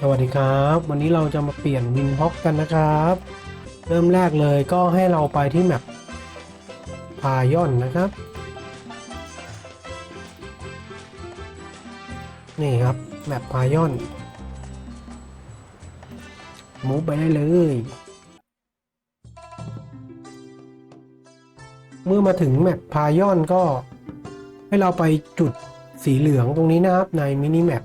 สวัสดีครับ วันนี้เราจะมาเปลี่ยนวินพ็อกกันนะครับ เริ่มแรกเลยก็ให้เราไปที่แมปพายอนนะครับ นี่ครับแมปพายอนมูฟไปได้เลยเมื่อมาถึงแมปพายอนก็ให้เราไปจุดสีเหลืองตรงนี้นะครับในมินิแมป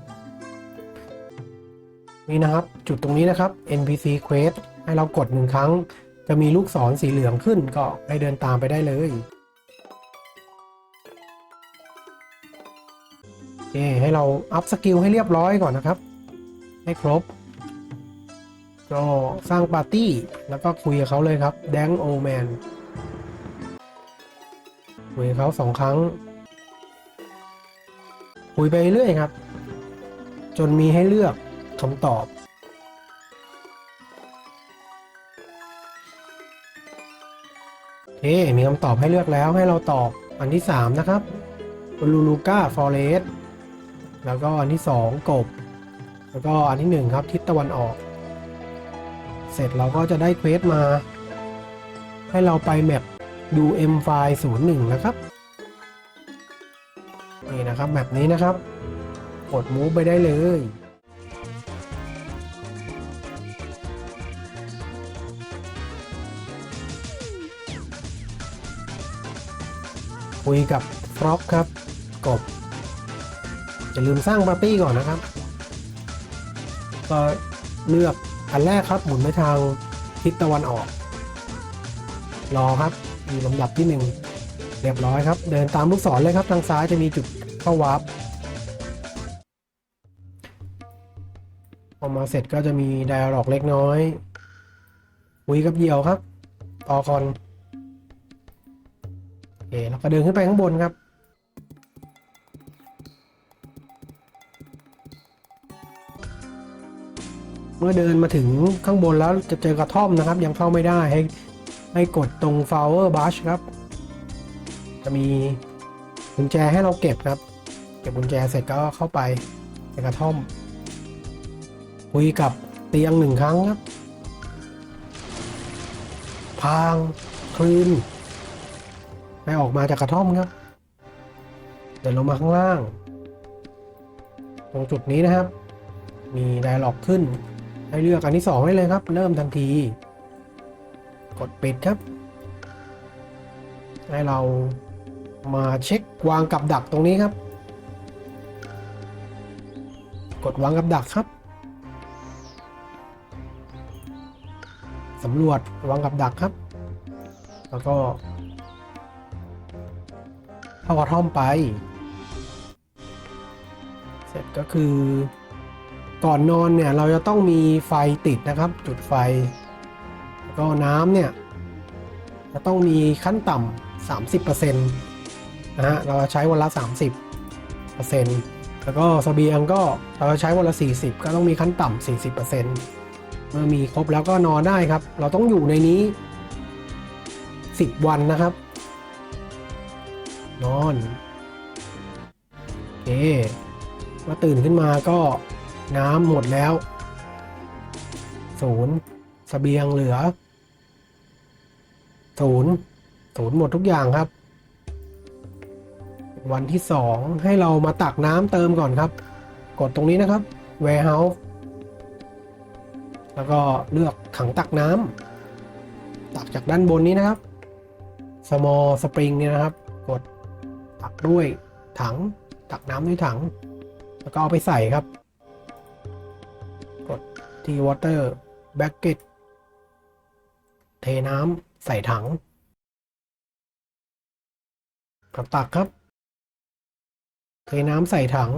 นี่นะครับ จุดตรงนี้นะครับ NPC Quest ให้เรากดหนึ่งครั้ง จะมีลูกศรสีเหลืองขึ้นก็ให้เดินตามไปได้เลยโอเคให้เราอัพสกิลให้เรียบร้อยก่อนนะครับ ให้ครบก็สร้างปาร์ตี้ แล้วก็คุยกับเขาเลยครับแดงโอแมนคุยกับเขาสองครั้ง คุยไปเรื่อยครับ จนมีให้เลือก คำตอบ โอเค มีคำตอบให้เลือกแล้วให้เราตอบอันที่ 3 นะครับลูลูก้าฟอเรสแล้วก็อันที่ 2 กบ แล้วก็อันที่ 1 ครับ ทิศตะวันออก เสร็จเราก็จะได้เควสมา ให้เราไปแมป UM ไฟล์01นะครับ นี่นะครับแบบนี้นะครับ กดมูฟไปได้เลย คุยกับฟร็อกครับ กบอย่าลืมสร้างปาร์ตี้ก่อนนะครับ ก็เลือกอันแรกครับหมุนไปทางทิศตะวันออก รอครับมีลำดับที่หนึ่งเรียบร้อยครับ เดินตามลูกศรเลยครับ ทางซ้ายจะมีจุดเข้าวาร์ปพอมาเสร็จก็จะมีไดอะล็อกเล็กน้อยคุยกับเหยี่ยวครับต่อคอน เคแล้วก็เดินขึ้นไปข้างบนครับ เมื่อเดินมาถึงข้างบนแล้วจะเจอกระท่อมนะครับ ยังเข้าไม่ได้ให้ให้กดตรง flower bush ครับ จะมีกุญแจให้เราเก็บครับ เก็บกุญแจเสร็จก็เข้าไปในกระท่อม คุยกับเตียงหนึ่งครั้งครับ พางคลืน ให้ออกมาจากกระท่อมครับ เดินลงมาข้างล่าง ตรงจุดนี้นะครับ มีไดอะล็อกขึ้น ให้เลือกอันที่สองได้เลยครับ เริ่มทันที กดปิดครับ ให้เรามาเช็ควางกับดักตรงนี้ครับ กดวางกับดักครับสำรวจวางกับดักครับ แล้วก็ เข้ากระท่อมไป เสร็จก็คือ ก่อนนอนเนี่ยเราจะต้องมีไฟติดนะครับ จุดไฟ แล้วก็น้ำเนี่ย จะต้องมีขั้นต่ำสามสิบเปอร์เซ็นต์นะฮะเราจะใช้วันละสามสิบเปอร์เซ็นต์แล้วก็เสบียงก็เราจะใช้วันละสี่สิบก็ต้องมีขั้นต่ำสี่สิบเปอร์เซ็นต์เมื่อมีครบแล้วก็นอนได้ครับ เราต้องอยู่ในนี้สิบวันนะครับ นอนโอเคมาตื่นขึ้นมาก็น้ำหมดแล้วศูนย์เสบียงเหลือศูนย์ศูนย์หมดทุกอย่างครับ วันที่สองให้เรามาตักน้ำเติมก่อนครับ กดตรงนี้นะครับ warehouse แล้วก็เลือกถังตักน้ำตักจากด้านบนนี้นะครับ small spring เนี่ยนะครับ ด้วยถังตักน้ำด้วยถัง แล้วก็เอาไปใส่ครับ กดที่ water bucket เทน้ำใส่ถังกับตักครับ เทน้ำใส่ถัง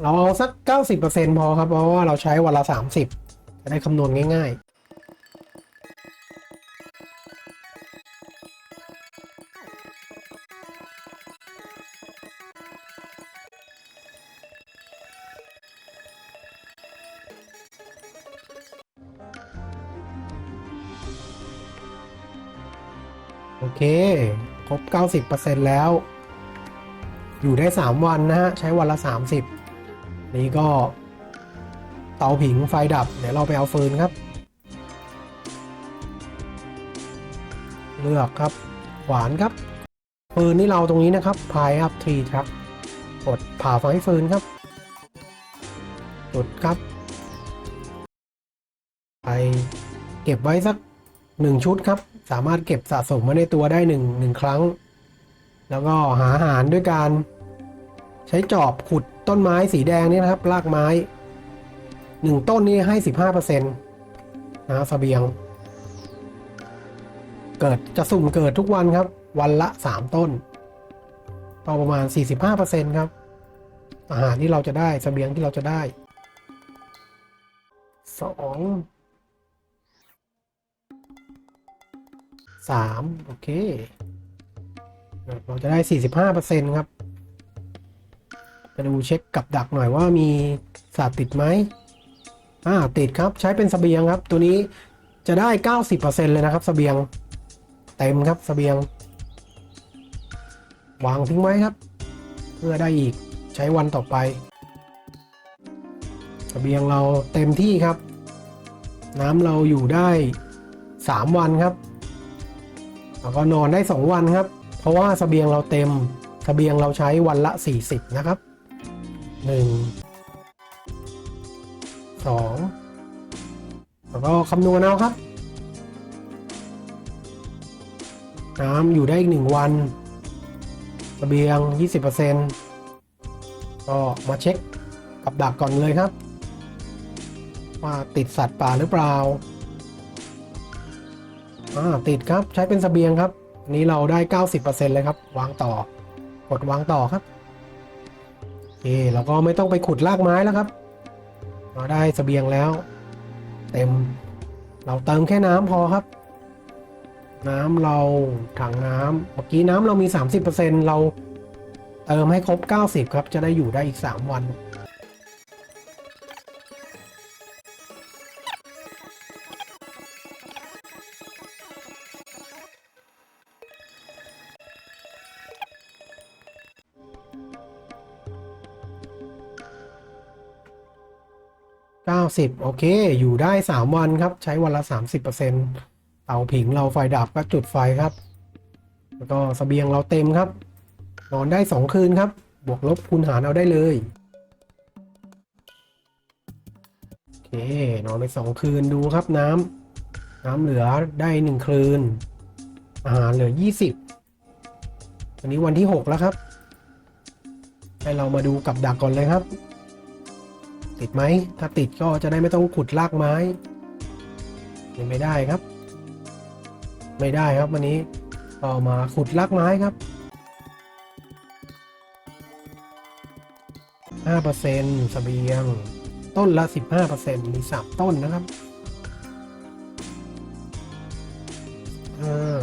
เราเอาสัก 90%พอครับ เพราะว่าเราใช้วันละ 30 จะได้คำนวณง่าย โอเค ครบ 90%แล้ว อยู่ได้ 3 วันนะฮะ ใช้วันละ 30 นี่ก็เตาผิงไฟดับ เดี๋ยวเราไปเอาฟืนครับ เลือกครับขวานครับ ฟืนนี่เราตรงนี้นะครับพายอัพทรีครับกดผ่าไฟฟืนครับจุดครับ ไปเก็บไว้สักหนึ่งชุดครับ สามารถเก็บสะสมไว้ในตัวได้หนึ่งหนึ่งครั้ง แล้วก็หาอาหารด้วยการ ใช้จอบขุดต้นไม้สีแดงนี่นะครับรากไม้หนึ่งต้นนี้ให้สิบห้าเปอร์เซ็นต์นะสเบียง เกิดจะสุ่มเกิดทุกวันครับ วันละสามต้นต่อประมาณนต์ครับ อาหารที่เราจะได้สเสบียงที่เราจะได้สอง สามโอเค เราจะได้สี่สิบห้าเปอร์เซ็นต์ครับจะดูเช็คกับดักหน่อยว่ามีสัตว์ติดไหมอ่าติดครับใช้เป็นสเสบียงครับ ตัวนี้จะได้เก้าสิบเปอร์เซ็นต์เลยนะครับสเสบียง เต็มครับสเสบียง วางทิ้งไว้ครับ เพื่อได้อีกใช้วันต่อไปสเสบียงเราเต็มที่ครับ น้ำเราอยู่ได้ 3 วันครับ แล้วก็นอนได้ 2 วันครับ เพราะว่าสเสบียงเราเต็มสเสบียงเราใช้วันละ 40 นะครับ 1 2 แล้วก็คำนวณเอาครับ น้ำอยู่ได้อีก 1 วันสเสบียง 20%ก็มาเช็คกับดักก่อนเลยครับ ว่าติดสัตว์ป่าหรือเปล่า อ่าติดครับใช้เป็นสเสบียงครับนนี้เราได้ 90%เลยครับ วางต่อกดวางต่อครับโอเคเราก็ไม่ต้องไปขุดรากไม้แล้วครับ เราได้สเสบียงแล้ว เต็ม เราเติมแค่น้ำพอครับ น้ำเราถังน้ำเมื่อกี้น้ำเรามี 30%เราเติมให้ครบ 90 ครับ จะได้อยู่ได้อีก 3 วัน 90 โอเค อยู่ได้ 3 วันครับ ใช้วันละ 30%เตาผิงเราไฟดับก็จุดไฟครับ แล้วก็เสบียงเราเต็มครับ นอนได้ 2 คืนครับ บวกลบคูณหารเอาได้เลย โอเคนอนไป 2 คืนดูครับน้ำน้ำเหลือได้ 1 คืน อาหารเหลือ 20 วันนี้วันที่ 6 แล้วครับ ให้เรามาดูกับดักก่อนเลยครับ ติดไหม ถ้าติดก็จะได้ไม่ต้องขุดลากไม้ไม่ได้ครับ ไม่ได้ครับวันนี้ก็มาขุดลากไม้ครับ5%เสบียง ต้นละ 15%มี3ต้นนะครับอ่า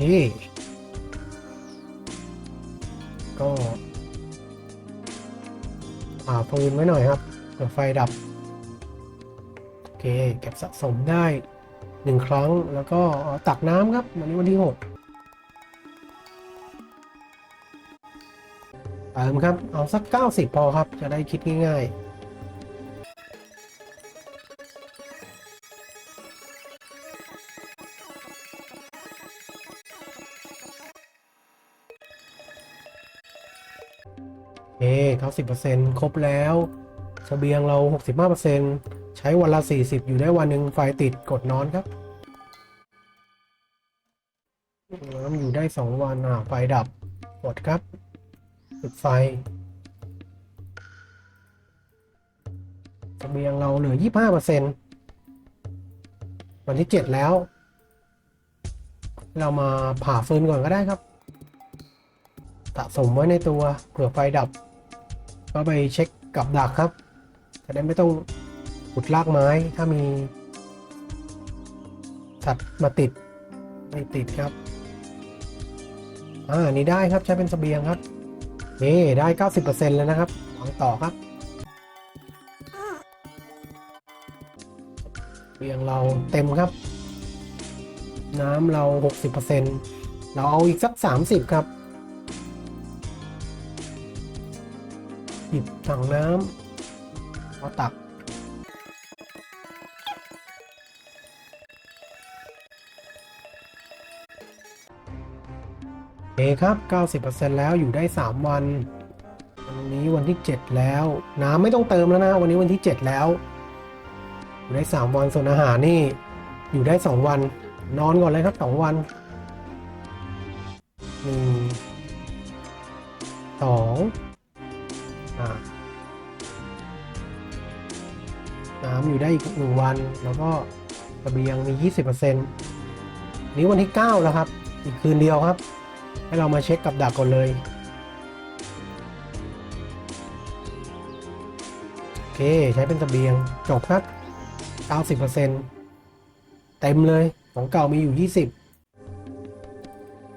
นี่ก็าพวินไว้หน่อยครับเผื่อไฟดับ โอเค เก็บสะสมได้หนึ่งครั้งแล้วก็ตักน้ำครับ วันนี้วันที่หกเติมครับ เอาสัก 90 พอครับ จะได้คิดง่ายๆ โอร์เค90%ครบแล้วเสบียงเรา65%ใช้วันละ40อยู่ได้วันหนึ่งไฟติดกดนอนครับน้ำอยู่ได้2วันอ่าไฟดับกดครับปิดไฟเสบียงเราเหลือ25%วันที่7แล้ว เรามาผ่าฟืนก่อนก็ได้ครับสะสมไว้ในตัวเผื่อไฟดับ ก็ไปเช็คกับดักครับจะได้ไม่ต้องขุดลากไม้ถ้ามี สัตว์มาติดไม่ติดครับอ่านนี้ได้ครับใช้เป็นเสบียงครับนี่ได้ 90%แล้วนะครับวางต่อครับเสบียงเราเต็มครับ น้ำเรา 60%เราเอาอีกสัก 30 ครับ หยิบถังน้ำเอาตัก โอเคครับ 90%แล้วอยู่ได้ 3 วัน วันนี้วันที่ 7 แล้ว น้ำไม่ต้องเติมแล้วนะ วันนี้วันที่ 7 แล้ว อยู่ได้ 3 วันส่วนอาหารนี่อยู่ได้ 2 วัน นอนก่อนเลยครับ 2 วันหนึ่งสอง น้ำอยู่ได้อีกหนึ่งวัน แล้วก็กระเบียงมี 20%นี้วันที่ 9 แล้วครับ อีกคืนเดียวครับ ให้เรามาเช็คกับดักก่อนเลย โอเค ใช้เป็นเบียง จบครับ90%เต็มเลย ของเก่ามีอยู่ 20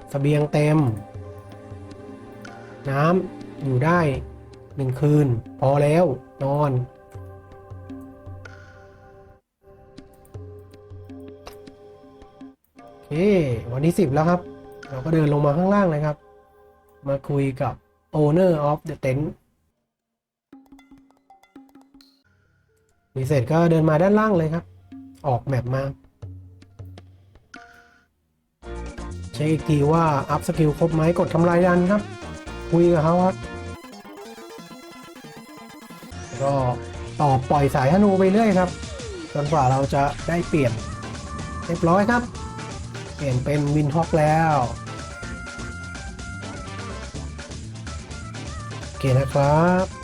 เสบียงเต็ม น้ำอยู่ได้ หนึ่งคืน พอแล้ว นอน โอเค วันที่10แล้วครับ เราก็เดินลงมาข้างล่างเลยครับ มาคุยกับ owner of the tent มีเสร็จก็เดินมาด้านล่างเลยครับ ออกแมปมาเช็คอีกทีว่าอัพสกิลครบไหมกดทำลายดันครับ คุยกับเขาครับ ก็ต่อปล่อยสายธนูไปเรื่อยครับจนกว่าเราจะได้เปลี่ยนเรียบร้อยครับ เปลี่ยนเป็นวินฮอกแล้วโอเคนะครับ